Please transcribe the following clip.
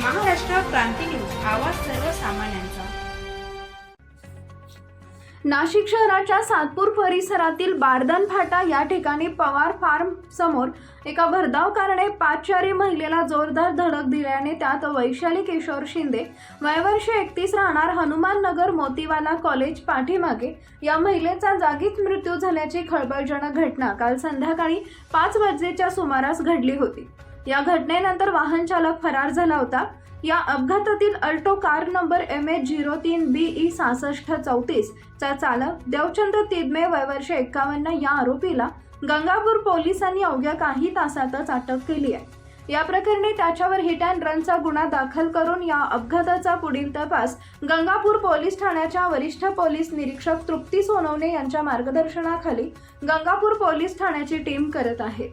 क्रांती news आवाज सर्वसामान्यांचा. नाशिक शहराच्या सातपूर परिसरातील बारदान फाटा या ठिकाणी पवार फार्म समोर एका भरधाव कारणे पाचचारी महिलेला जोरदार धडक दिल्याने त्यात वैशाली किशोर शिंदे वयवर्ष एकतीस राहणार हनुमान नगर मोतीवाला कॉलेज पाठीमागे या महिलेचा जागीच मृत्यू झाल्याची खळबळजनक घटना काल संध्याकाळी पाच वाजेच्या सुमारास घडली होती. या घटनेनंतर वाहन चालक फरार झाला होता. या अपघातातील Alto car number M H zero तीन बी ई सहासष्ट चौतीस चा चालक देवचंद तिदमे वयवर्ष एक्कावन्न या आरोपीला गंगापूर पोलिसांनी अवघ्या काही तासातच अटक केली आहे. या प्रकरणी त्याच्यावर हिट अँड रनचा गुन्हा दाखल करून या अपघाताचा पुढील तपास गंगापूर पोलीस ठाण्याच्या वरिष्ठ पोलीस निरीक्षक तृप्ती सोनवणे यांच्या मार्गदर्शनाखाली गंगापूर पोलीस ठाण्याची टीम करत आहे.